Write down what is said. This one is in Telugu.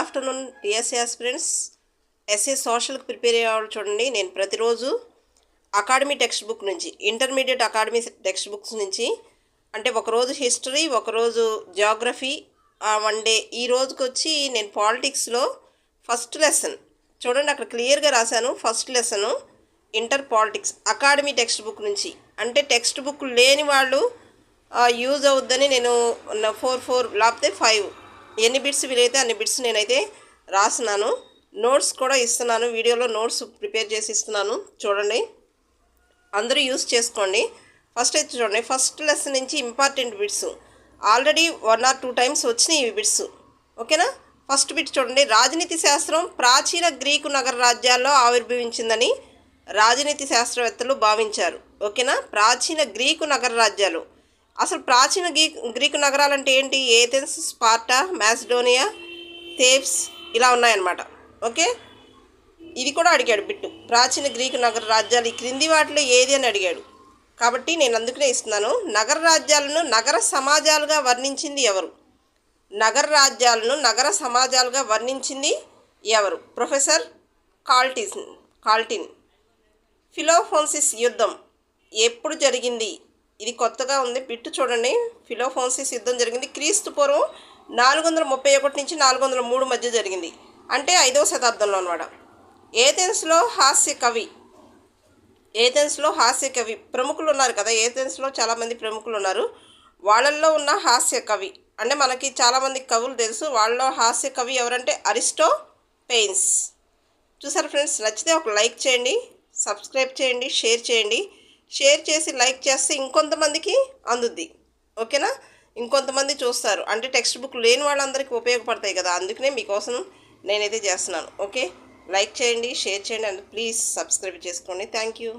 ఆఫ్టర్నూన్ టిఎస్సీ ఆస్పిరెంట్స్ ఎస్ఏ సోషల్కి ప్రిపేర్ అయ్యేవాళ్ళు చూడండి. నేను ప్రతిరోజు అకాడమీ టెక్స్ట్ బుక్ నుంచి ఇంటర్మీడియట్ అకాడమీ టెక్స్ట్ బుక్స్ నుంచి అంటే ఒకరోజు హిస్టరీ ఒకరోజు జాగ్రఫీ వన్ డే ఈ రోజుకి వచ్చి నేను పాలిటిక్స్లో ఫస్ట్ లెసన్. చూడండి అక్కడ క్లియర్గా రాశాను. First lesson inter politics academy text book నుంచి. అంటే టెక్స్ట్ బుక్ లేని వాళ్ళు యూజ్ అవుద్దని నేను ఫోర్ ఫోర్ లేకపోతే ఫైవ్ ఎన్ని బిట్స్ వీలైతే అన్ని బిట్స్ నేనైతే రాసినాను నోట్స్ కూడా ఇస్తున్నాను. వీడియోలో నోట్స్ ప్రిపేర్ చేసి ఇస్తున్నాను. చూడండి. అందరూ యూస్ చేసుకోండి. ఫస్ట్ అయితే చూడండి. ఫస్ట్ లెసన్ నుంచి important bits already one or two times వచ్చినాయి ఇవి బిట్స్ ఓకేనా ఫస్ట్ బిట్ చూడండి. రాజనీతి శాస్త్రం ప్రాచీన గ్రీకు నగర రాజ్యాల్లో ఆవిర్భవించిందని రాజనీతి శాస్త్రవేత్తలు భావించారు. ఓకేనా ప్రాచీన గ్రీకు నగర రాజ్యాలు. అసలు ప్రాచీన గ్రీక్ గ్రీకు నగరాలంటే ఏంటి? ఏథెన్స్ స్పార్టా మ్యాసిడోనియా థేప్స్ ఇలా ఉన్నాయన్నమాట. ఓకే? ఇది కూడా అడిగాడు బిట్టు. ప్రాచీన గ్రీకు నగర రాజ్యాలు ఈ క్రింది వాటిలో ఏది అని అడిగాడు. కాబట్టి నేను అందుకనే ఇస్తున్నాను. నగర రాజ్యాలను నగర సమాజాలుగా వర్ణించింది ఎవరు? నగర రాజ్యాలను నగర సమాజాలుగా వర్ణించింది ఎవరు? ప్రొఫెసర్ కాల్టిన్ కాల్టిన్. ఫిలోఫోన్సిస్ యుద్ధం ఎప్పుడు జరిగింది? ఇది కొత్తగా ఉంది. బిట్టు చూడండి. ఫిలోఫోన్సిస్ యుద్ధం జరిగింది. క్రీస్తు పూర్వం నాలుగు వందల ముప్పై ఒకటి నుంచి నాలుగు వందల మూడు మధ్య జరిగింది. అంటే ఐదవ శతాబ్దంలో అనమాట ఏథెన్స్లో హాస్య కవి ఏథెన్స్లో హాస్య కవి ప్రముఖులు ఉన్నారు కదా. ఏథెన్స్లో చాలామంది ప్రముఖులు ఉన్నారు. వాళ్ళల్లో ఉన్న హాస్య కవి అంటే మనకి చాలామంది కవులు తెలుసు. వాళ్ళలో హాస్య కవి ఎవరంటే అరిస్టో పెయిన్స్. చూసారు ఫ్రెండ్స్? నచ్చితే ఒక లైక్ చేయండి సబ్స్క్రైబ్ చేయండి షేర్ చేయండి. షేర్ చేసి లైక్ చేస్తే ఇంకొంతమందికి అందుద్ది. ఓకేనా? ఇంకొంతమంది చూస్తారు. అంటే టెక్స్ట్ బుక్ లేని వాళ్ళందరికీ ఉపయోగపడతాయి కదా. అందుకనే మీకోసం నేనైతే చేస్తున్నాను. ఓకే? లైక్ చేయండి షేర్ చేయండి అండ్ ప్లీజ్ సబ్స్క్రైబ్ చేసుకోండి. Thank you.